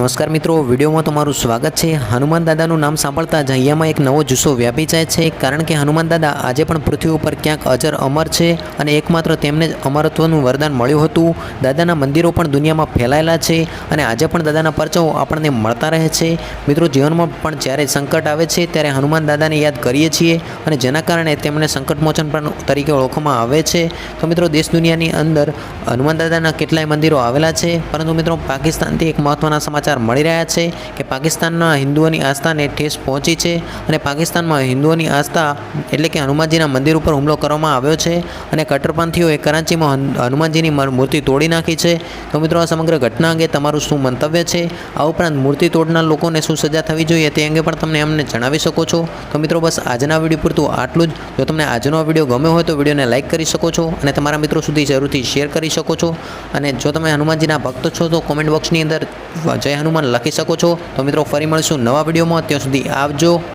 નમસ્કાર મિત્રો, વિડીયોમાં તમારું સ્વાગત છે. હનુમાન દાદાનું નામ સાંભળતા જ અહીંયામાં એક નવો જુસ્સો વ્યાપી જાય છે, કારણ કે હનુમાન દાદા આજે પણ પૃથ્વી ઉપર ક્યાંક અજર અમર છે અને એકમાત્ર તેમને જ અમરત્વનું વરદાન મળ્યું હતું. દાદાના મંદિરો પણ દુનિયામાં ફેલાયેલા છે અને આજે પણ દાદાના પરચાઓ આપણને મળતા રહે છે. મિત્રો, જીવનમાં પણ જ્યારે સંકટ આવે છે, ત્યારે હનુમાન દાદાને યાદ કરીએ છીએ અને જેના કારણે તેમને સંકટમોચન પણ તરીકે ઓળખવામાં આવે છે. તો મિત્રો, દેશ દુનિયાની અંદર હનુમાન દાદાના કેટલાય મંદિરો આવેલા છે, પરંતુ મિત્રો, પાકિસ્તાનથી એક મહત્ત્વના સમાચાર મળી રહ્યા છે કે પાકિસ્તાનના હિન્દુઓની આસ્થાને ઠેસ પહોંચી છે અને પાકિસ્તાનમાં હિન્દુઓની આસ્થા એટલે કે હનુમાનજીના મંદિર ઉપર હુમલો કરવામાં આવ્યો છે અને કટ્ટરપંથીઓએ કરાંચીમાં હનુમાનજીની મૂર્તિ તોડી નાખી છે. તો મિત્રો, આ સમગ્ર ઘટના અંગે તમારું શું મંતવ્ય છે? આ ઉપરાંત મૂર્તિ તોડનાર લોકોને શું સજા થવી જોઈએ તે અંગે પણ તમને અમને જણાવી શકો છો. તો મિત્રો, બસ આજના વીડિયો પૂરતું આટલું જ. જો તમને આજનો વીડિયો ગમ્યો હોય તો વિડીયોને લાઇક કરી શકો છો અને તમારા મિત્રો સુધી જરૂરથી શેર કરી શકો છો. અને જો તમે હનુમાનજીના ભક્ત છો તો કોમેન્ટ બોક્સની અંદર જય હનુમાન લખી શકો છો. તો મિત્રો ફરી મળીશું નવા વિડીયોમાં. ત્યાં સુધી આવજો.